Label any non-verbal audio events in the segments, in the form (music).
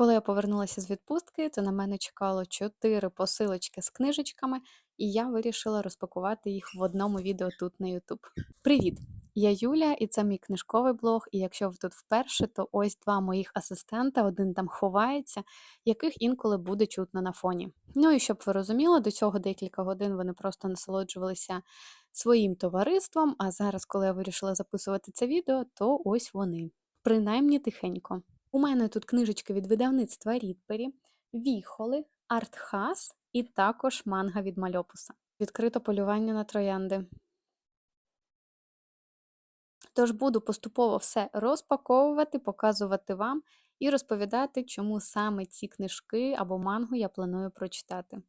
Коли я повернулася з відпустки, то на мене чекало 4 посилочки з книжечками, і я вирішила розпакувати їх в одному відео тут на YouTube. Привіт! Я Юля, і це мій книжковий блог. І якщо ви тут вперше, то ось два моїх асистента, один там ховається, яких інколи буде чутно на фоні. Ну і щоб ви розуміли, до цього декілька годин вони просто насолоджувалися своїм товариством. А зараз, коли я вирішила записувати це відео, то ось вони. Принаймні тихенько. У мене тут книжечки від видавництва Рідбері, Віхоли, Артхас і також манга від Мальопуса. Відкрито полювання на троянди. Тож буду поступово все розпаковувати, показувати вам і розповідати, чому саме ці книжки або мангу я планую прочитати.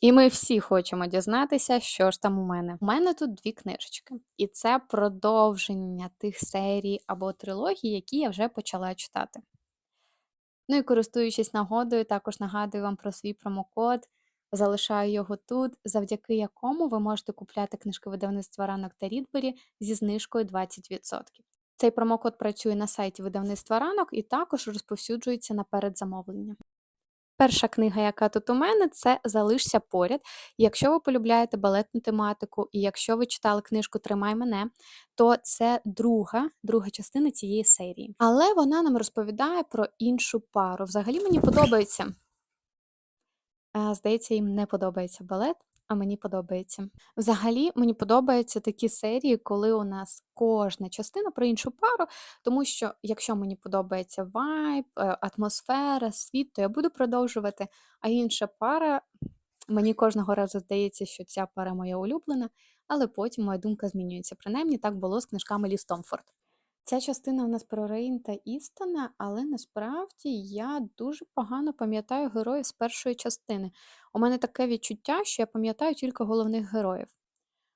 І ми всі хочемо дізнатися, що ж там у мене. У мене тут дві книжечки, і це продовження тих серій або трилогій, які я вже почала читати. Ну і користуючись нагодою, також нагадую вам про свій промокод. Залишаю його тут, завдяки якому ви можете купляти книжки видавництва ранок та Рідбері зі знижкою 20%. Цей промокод працює на сайті видавництва ранок і також розповсюджується на передзамовлення. Перша книга, яка тут у мене, це Залишся поряд. Якщо ви полюбляєте балетну тематику, і якщо ви читали книжку Тримай мене, то це друга друга частина цієї серії. Але вона нам розповідає про іншу пару. Взагалі мені подобається. Здається, їм не подобається балет, а мені подобається. Взагалі, мені подобаються такі серії, коли у нас кожна частина про іншу пару, тому що якщо мені подобається вайб, е, атмосфера, світ, то я буду продовжувати. А інша пара, мені кожного разу здається, що ця пара моя улюблена, але потім моя думка змінюється. Принаймні так було з книжками Лі Стомфорд. Ця частина у нас про Рейн та Істона, але насправді я дуже погано пам'ятаю героїв з першої частини. У мене таке відчуття, що я пам'ятаю тільки головних героїв.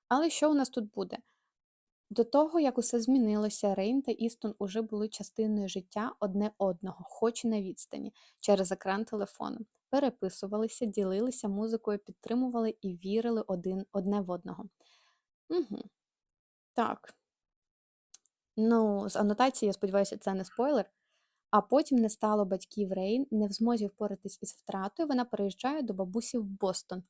Але що у нас тут буде? До того, як усе змінилося, Рейн та Істон уже були частиною життя одне одного, хоч і на відстані, через екран телефону. Переписувалися, ділилися музикою, підтримували і вірили один одне в одного. Угу. Так. Ну, з анотації, я сподіваюся, це не спойлер. А потім не стало батьків Рейн, не в змозі впоратись із втратою, вона переїжджає до бабусі в Бостон,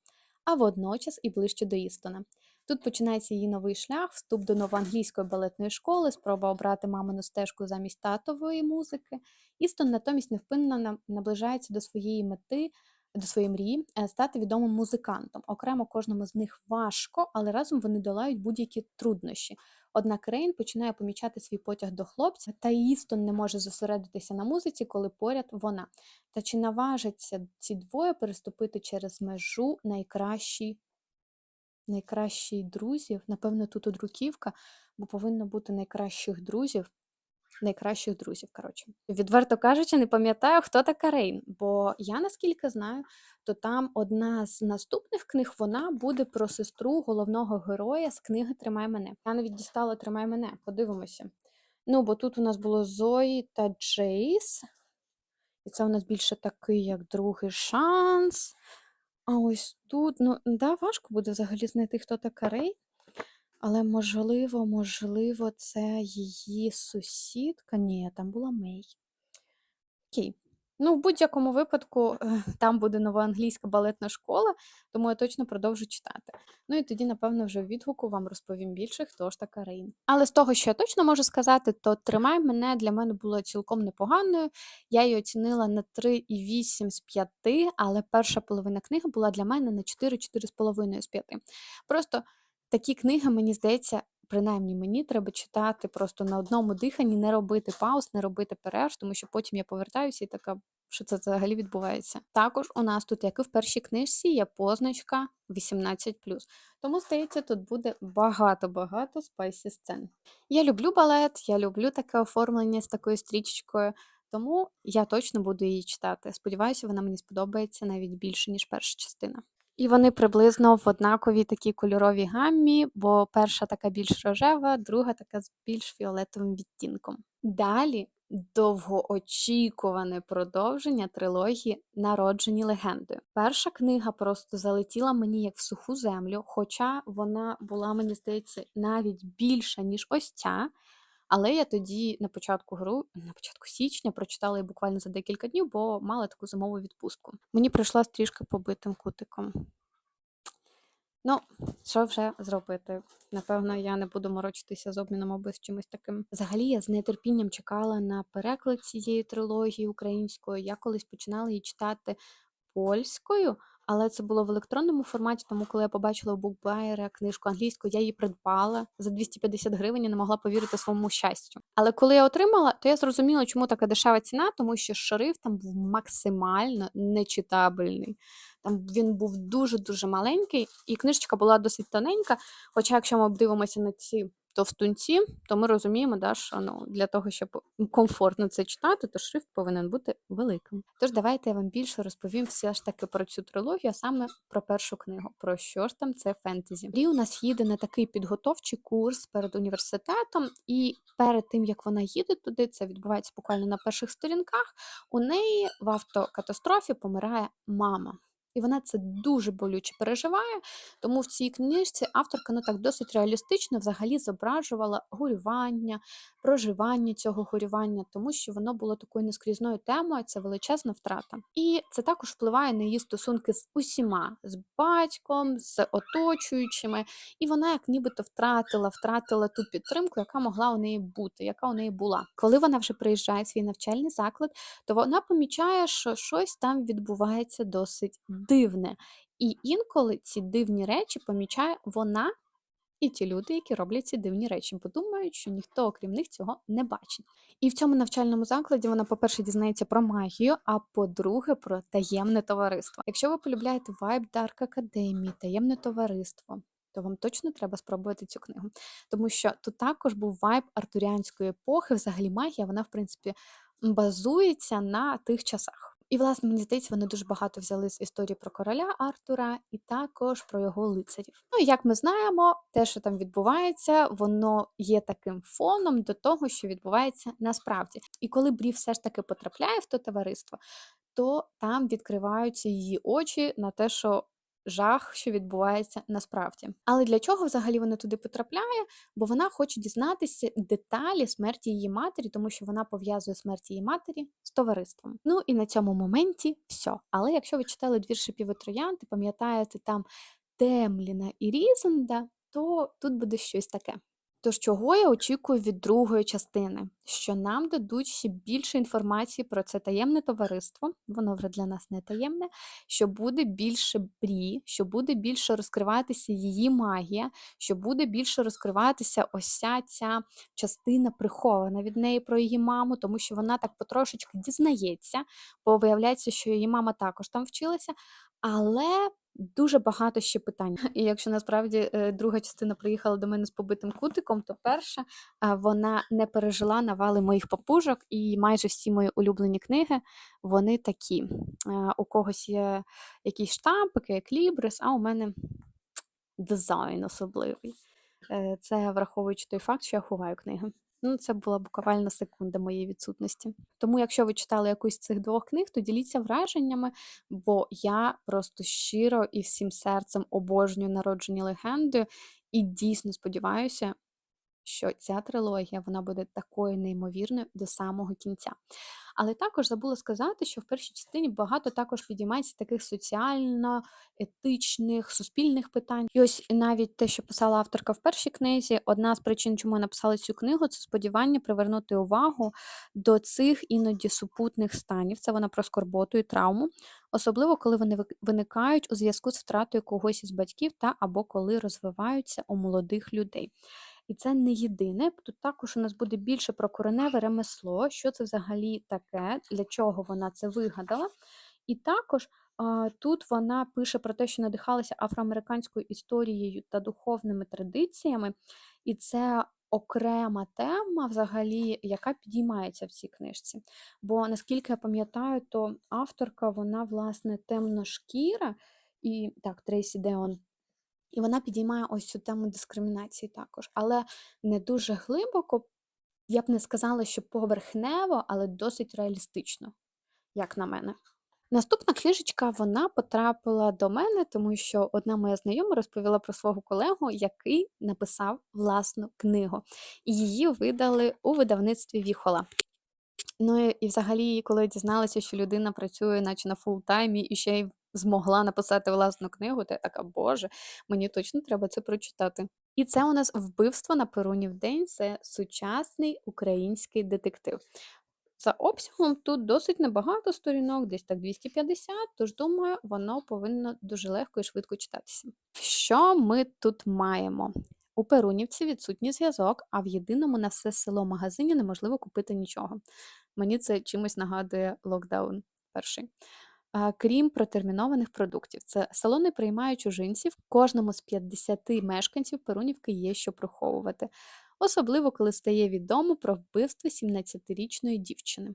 а водночас і ближче до Істона. Тут починається її новий шлях, вступ до новоанглійської балетної школи, спроба обрати мамину стежку замість татової музики. Істон натомість невпинно наближається до своєї мети, до своєї мрії е, стати відомим музикантом. Окремо кожному з них важко, але разом вони долають будь-які труднощі. Однак Рейн починає помічати свій потяг до хлопця, та Істон не може зосередитися на музиці, коли поряд вона. Та чи наважаться ці двоє переступити через межу найкращі, найкращі друзів? Напевно, тут одруківка, бо повинно бути найкращих друзів найкращих друзів. коротше. Відверто кажучи, не пам'ятаю, хто така Рейн, бо я наскільки знаю, то там одна з наступних книг вона буде про сестру головного героя з книги Тримай мене. Я навіть дістала Тримай мене, подивимося. Ну, бо тут у нас було Зої та Джейс. І це у нас більше такий, як другий шанс. А ось тут, ну, да, важко буде взагалі знайти, хто така Рейн. Але можливо, можливо, це її сусідка. Ні, там була Мей. Окей. Ну, в будь-якому випадку, е, там буде нова англійська балетна школа, тому я точно продовжу читати. Ну і тоді, напевно, вже в відгуку вам розповім більше, хто ж така Рейн. Але з того, що я точно можу сказати, то тримай мене для мене було цілком непоганою. Я її оцінила на 3,8 з 5, але перша половина книги була для мене на 4-4,5 з 5. Просто такі книги, мені здається, принаймні мені треба читати просто на одному диханні, не робити пауз, не робити перерв, тому що потім я повертаюся і така. Що це взагалі відбувається? Також у нас тут, як і в першій книжці, є позначка 18. Тому, здається, тут буде багато-багато спайсі сцен. Я люблю балет, я люблю таке оформлення з такою стрічечкою, тому я точно буду її читати. Сподіваюся, вона мені сподобається навіть більше, ніж перша частина. І вони приблизно в однаковій такій кольоровій гаммі, бо перша така більш рожева, друга така з більш фіолетовим відтінком. Далі довгоочікуване продовження трилогії Народжені легендою. Перша книга просто залетіла мені як в суху землю, хоча вона була, мені здається, навіть більша, ніж ось ця. Але я тоді на початку гру на початку січня прочитала її буквально за декілька днів, бо мала таку зимову відпустку. Мені прийшлось трішки побитим кутиком. Ну, що вже зробити? Напевно, я не буду морочитися з обміном або з чимось таким. Взагалі, я з нетерпінням чекала на переклад цієї трилогії українською. Я колись починала її читати польською, але це було в електронному форматі, тому коли я побачила у букбаєра книжку англійською, я її придбала за 250 гривень і не могла повірити своєму щастю. Але коли я отримала, то я зрозуміла, чому така дешева ціна, тому що шрифт там був максимально нечитабельний. Там він був дуже-дуже маленький, і книжечка була досить тоненька. Хоча, якщо ми дивимося на ці товстунці, то ми розуміємо, да, що ну, для того, щоб комфортно це читати, то шрифт повинен бути великим. Тож давайте я вам більше розповім все ж таки про цю трилогію, а саме про першу книгу. Про що ж там це фентезі. Лі у нас їде на такий підготовчий курс перед університетом, і перед тим як вона їде туди, це відбувається буквально на перших сторінках. У неї в автокатастрофі помирає мама. І вона це дуже болюче переживає, тому в цій книжці авторка ну так досить реалістично взагалі зображувала горювання, проживання цього горювання, тому що воно було такою нескрізною темою, це величезна втрата. І це також впливає на її стосунки з усіма, з батьком, з оточуючими. І вона як нібито втратила, втратила ту підтримку, яка могла у неї бути, яка у неї була. Коли вона вже приїжджає в свій навчальний заклад, то вона помічає, що щось там відбувається досить дивне. І інколи ці дивні речі помічає вона і ті люди, які роблять ці дивні речі, бо думають, що ніхто, окрім них, цього не бачить. І в цьому навчальному закладі вона, по-перше, дізнається про магію, а по-друге, про таємне товариство. Якщо ви полюбляєте вайб Дарк Академії, таємне товариство. То вам точно треба спробувати цю книгу, тому що тут також був вайб артуріанської епохи. Взагалі магія, вона, в принципі, базується на тих часах. І, власне, мені здається, вони дуже багато взяли з історії про короля Артура і також про його лицарів. Ну і як ми знаємо, те, що там відбувається, воно є таким фоном до того, що відбувається насправді. І коли Брі все ж таки потрапляє в то товариство, то там відкриваються її очі на те, що жах, що відбувається насправді. Але для чого взагалі вона туди потрапляє? Бо вона хоче дізнатися деталі смерті її матері, тому що вона пов'язує смерть її матері з товариством. Ну і на цьому моменті все. Але якщо ви читали двір шипів пам'ятаєте там Темліна і Різенда, то тут буде щось таке. Тож, чого я очікую від другої частини? Що нам дадуть ще більше інформації про це таємне товариство, воно вже для нас не таємне, що буде більше брі, що буде більше розкриватися її магія, що буде більше розкриватися ось ця частина прихована від неї про її маму, тому що вона так потрошечки дізнається, бо виявляється, що її мама також там вчилася, але Дуже багато ще питань. (laughs) І якщо насправді е, друга частина приїхала до мене з побитим кутиком, то перша е, вона не пережила навали моїх папужок, і майже всі мої улюблені книги вони такі. Е, у когось є якісь штампики, як Лібрис, а у мене дизайн особливий. Це враховуючи той факт, що я ховаю книги. Ну, це була буквально секунда моєї відсутності. Тому, якщо ви читали якусь з цих двох книг, то діліться враженнями, бо я просто щиро і всім серцем обожнюю народжені легенди, і дійсно сподіваюся, що ця трилогія вона буде такою неймовірною до самого кінця. Але також забула сказати, що в першій частині багато також підіймається таких соціально-етичних, суспільних питань. І ось навіть те, що писала авторка в першій книзі, одна з причин, чому я написала цю книгу, це сподівання привернути увагу до цих іноді супутних станів. Це вона про скорботу і травму, особливо коли вони виникають у зв'язку з втратою когось із батьків та або коли розвиваються у молодих людей. І це не єдине. Тут також у нас буде більше про кореневе ремесло, що це взагалі таке, для чого вона це вигадала. І також а, тут вона пише про те, що надихалася афроамериканською історією та духовними традиціями, і це окрема тема, взагалі, яка підіймається в цій книжці. Бо наскільки я пам'ятаю, то авторка, вона, власне, темношкіра, і так, Трейсі Деон. І вона підіймає ось цю тему дискримінації також, але не дуже глибоко, я б не сказала, що поверхнево, але досить реалістично, як на мене. Наступна книжечка вона потрапила до мене, тому що одна моя знайома розповіла про свого колегу, який написав власну книгу, і її видали у видавництві Віхола. Ну і взагалі, коли дізналася, що людина працює наче на фултаймі і ще й змогла написати власну книгу, я така, боже, мені точно треба це прочитати. І це у нас вбивство на перуні в день. Це сучасний український детектив. За обсягом тут досить небагато сторінок, десь так 250, тож думаю, воно повинно дуже легко і швидко читатися. Що ми тут маємо? У Перунівці відсутній зв'язок, а в єдиному на все село магазині неможливо купити нічого. Мені це чимось нагадує локдаун перший. Крім протермінованих продуктів, це село не приймає чужинців. Кожному з 50 мешканців Перунівки є що приховувати, особливо коли стає відомо про вбивство 17-річної дівчини.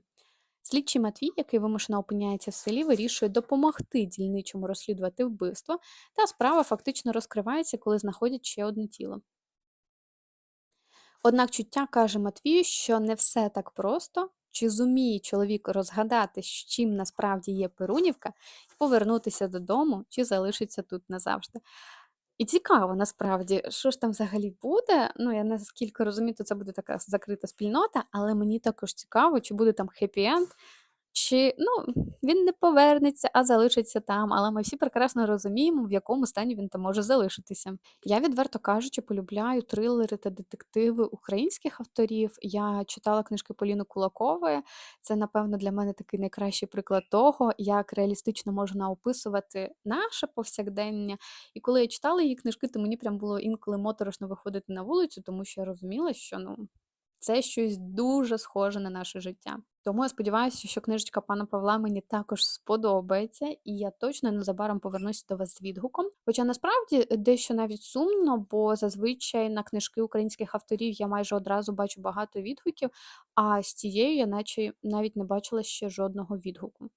Слідчий Матвій, який вимушено опиняється в селі, вирішує допомогти дільничому розслідувати вбивство, та справа фактично розкривається, коли знаходять ще одне тіло. Однак чуття каже Матвію, що не все так просто, чи зуміє чоловік розгадати, з чим насправді є Перунівка, і повернутися додому, чи залишиться тут назавжди. І цікаво насправді, що ж там взагалі буде. Ну, я наскільки розумію, то це буде така закрита спільнота, але мені також цікаво, чи буде там хеппі-енд, чи ну, він не повернеться, а залишиться там. Але ми всі прекрасно розуміємо, в якому стані він там може залишитися. Я, відверто кажучи, полюбляю трилери та детективи українських авторів. Я читала книжки Поліни Кулакової. Це, напевно, для мене такий найкращий приклад того, як реалістично можна описувати наше повсякдення. І коли я читала її книжки, то мені прям було інколи моторошно виходити на вулицю, тому що я розуміла, що ну. Це щось дуже схоже на наше життя. Тому я сподіваюся, що книжечка пана Павла мені також сподобається, і я точно незабаром повернуся до вас з відгуком. Хоча насправді дещо навіть сумно, бо зазвичай на книжки українських авторів я майже одразу бачу багато відгуків, а з цією я наче навіть не бачила ще жодного відгуку.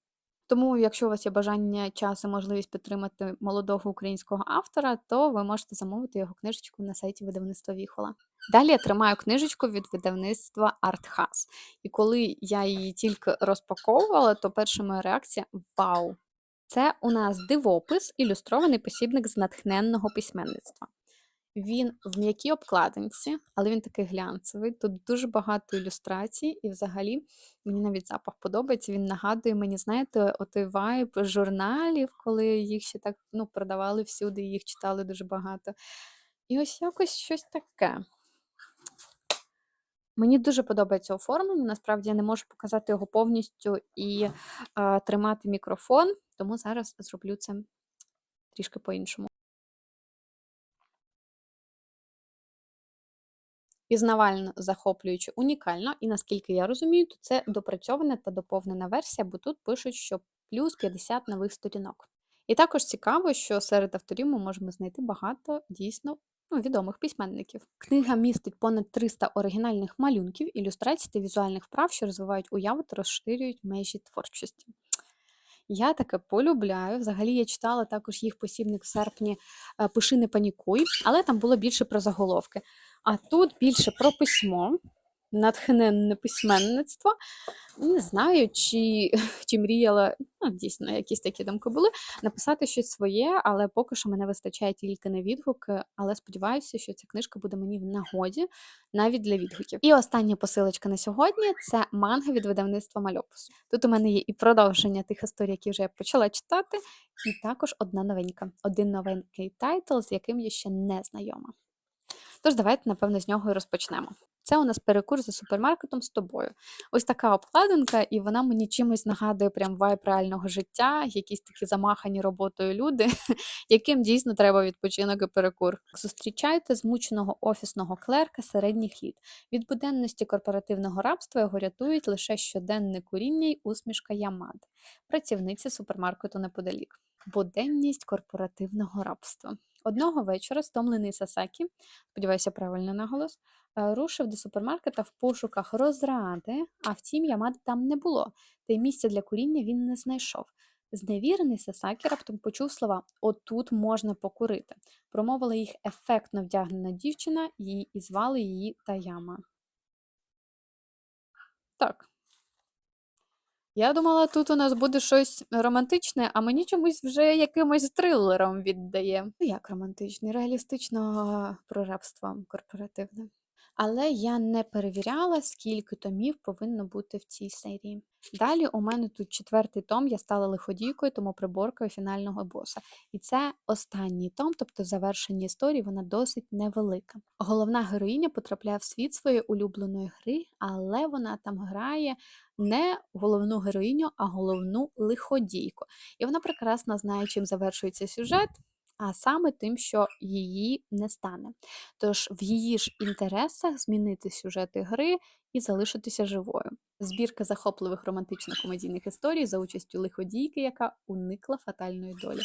Тому, якщо у вас є бажання час і можливість підтримати молодого українського автора, то ви можете замовити його книжечку на сайті видавництва Віхола. Далі я тримаю книжечку від видавництва Артхас. І коли я її тільки розпаковувала, то перша моя реакція вау! Це у нас дивопис, ілюстрований посібник з натхненного письменництва. Він в м'якій обкладинці, але він такий глянцевий. Тут дуже багато ілюстрацій, і взагалі мені навіть запах подобається. Він нагадує мені, знаєте, отой вайб журналів, коли їх ще так ну, продавали всюди, їх читали дуже багато. І ось якось щось таке. Мені дуже подобається оформлення. Насправді я не можу показати його повністю і а, тримати мікрофон, тому зараз зроблю це трішки по-іншому. Пізнавально, захоплююче, унікально, і наскільки я розумію, то це допрацьована та доповнена версія, бо тут пишуть, що плюс 50 нових сторінок. І також цікаво, що серед авторів ми можемо знайти багато дійсно ну, відомих письменників. Книга містить понад 300 оригінальних малюнків, ілюстрацій та візуальних вправ, що розвивають уяву та розширюють межі творчості. Я таке полюбляю. Взагалі я читала також їх посібник в серпні е, Пиши не панікуй, але там було більше про заголовки. А тут більше про письмо, натхненне письменництво. Не знаю, чи (laughs) чи мріяла, ну, дійсно, якісь такі думки були, написати щось своє, але поки що мене вистачає тільки на відгуки. Але сподіваюся, що ця книжка буде мені в нагоді навіть для відгуків. І остання посилочка на сьогодні це манга від видавництва Мальопус. Тут у мене є і продовження тих історій, які вже я почала читати, і також одна новенька, один новенький тайтл, з яким я ще не знайома. Тож, давайте, напевно, з нього і розпочнемо. Це у нас перекур за супермаркетом з тобою. Ось така обкладинка, і вона мені чимось нагадує прям вайб реального життя, якісь такі замахані роботою люди, (laughs) яким дійсно треба відпочинок і перекур. Зустрічайте змученого офісного клерка середніх літ. Від буденності корпоративного рабства його рятують лише щоденне куріння й усмішка Ямади, працівниці супермаркету неподалік. Буденність корпоративного рабства. Одного вечора стомлений Сасакі, сподіваюся, правильний наголос, е, рушив до супермаркета в пошуках розради, а втім, Ямади там не було, та й місця для куріння він не знайшов. Зневірений Сасакі раптом почув слова Отут можна покурити. Промовила їх ефектно вдягнена дівчина і, і звали її Таяма. Так. Я думала, тут у нас буде щось романтичне, а мені чомусь вже якимось трилером віддає. Ну, як романтичний, реалістично про рабство корпоративне. Але я не перевіряла, скільки томів повинно бути в цій серії. Далі у мене тут четвертий том, я стала лиходійкою, тому приборкою фінального боса. І це останній том, тобто завершення історії, вона досить невелика. Головна героїня потрапляє в світ своєї улюбленої гри, але вона там грає не головну героїню, а головну лиходійку. І вона прекрасно знає, чим завершується сюжет. А саме тим, що її не стане. Тож в її ж інтересах змінити сюжети гри і залишитися живою. Збірка захопливих романтично комедійних історій за участю лиходійки, яка уникла фатальної долі.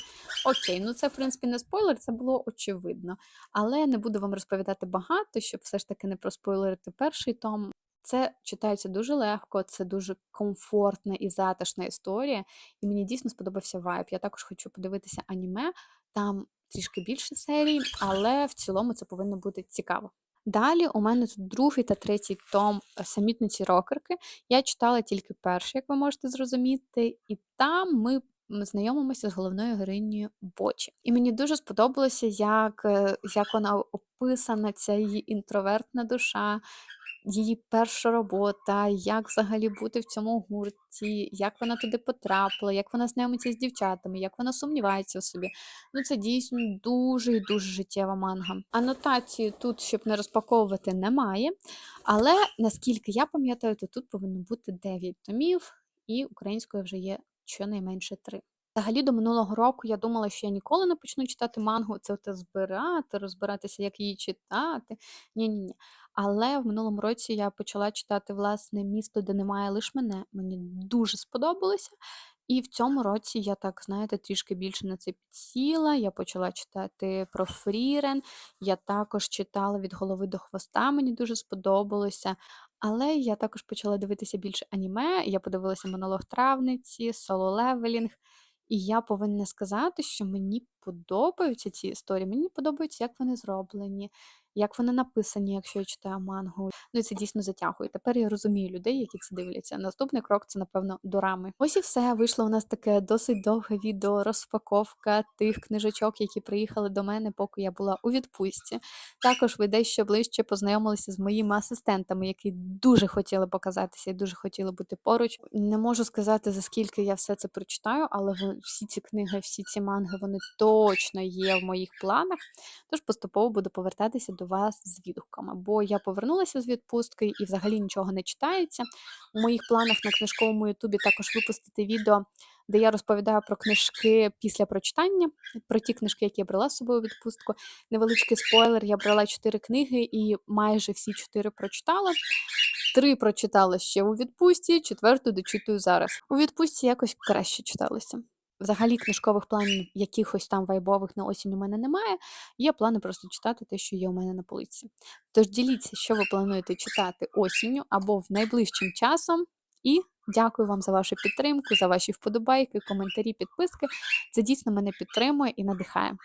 Окей, ну це в принципі не спойлер, це було очевидно. Але не буду вам розповідати багато, щоб все ж таки не проспойлерити перший том. Це читається дуже легко, це дуже комфортна і затишна історія, і мені дійсно сподобався вайб. Я також хочу подивитися аніме, там трішки більше серій, але в цілому це повинно бути цікаво. Далі у мене тут другий та третій том е, самітниці рокерки. Я читала тільки перший, як ви можете зрозуміти, і там ми знайомимося з головною героїнею Бочі. І мені дуже сподобалося, як, е, як вона описана, ця її інтровертна душа, її перша робота, як взагалі бути в цьому гурті, як вона туди потрапила, як вона знайомиться з дівчатами, як вона сумнівається в собі. Ну, це дійсно дуже і дуже життєва манга. Анотації тут, щоб не розпаковувати, немає. Але наскільки я пам'ятаю, то тут повинно бути 9 томів, і українською вже є щонайменше 3. Взагалі, до минулого року я думала, що я ніколи не почну читати мангу, це те збирати, розбиратися, як її читати. Ні-ні-ні. Але в минулому році я почала читати власне місто, де немає лиш мене. Мені дуже сподобалося. І в цьому році я так, знаєте, трішки більше на це підсіла. Я почала читати про Фрірен. Я також читала від голови до хвоста, мені дуже сподобалося. Але я також почала дивитися більше аніме. Я подивилася монолог травниці, соло левелінг. І я повинна сказати, що мені подобаються ці історії. Мені подобається, як вони зроблені, як вони написані, якщо я читаю мангу. Ну і це дійсно затягує. Тепер я розумію людей, які це дивляться. Наступний крок це, напевно, дорами. Ось і все. Вийшло у нас таке досить довге відео, розпаковка тих книжечок, які приїхали до мене, поки я була у відпустці. Також ви дещо ближче познайомилися з моїми асистентами, які дуже хотіли показатися і дуже хотіли бути поруч. Не можу сказати, за скільки я все це прочитаю, але всі ці книги, всі ці манги, вони точно є в моїх планах. Тож поступово буду повертатися до вас з відгуками. Бо я повернулася з відпустки і взагалі нічого не читається. У моїх планах на книжковому Ютубі також випустити відео, де я розповідаю про книжки після прочитання, про ті книжки, які я брала з собою у відпустку. Невеличкий спойлер: я брала чотири книги і майже всі чотири прочитала. Три прочитала ще у відпустці, четверту дочитую зараз. У відпустці якось краще читалося. Взагалі книжкових планів якихось там вайбових на осінь у мене немає. Є плани просто читати те, що є у мене на полиці. Тож діліться, що ви плануєте читати осінню або в найближчим часом. І дякую вам за вашу підтримку, за ваші вподобайки, коментарі, підписки. Це дійсно мене підтримує і надихає.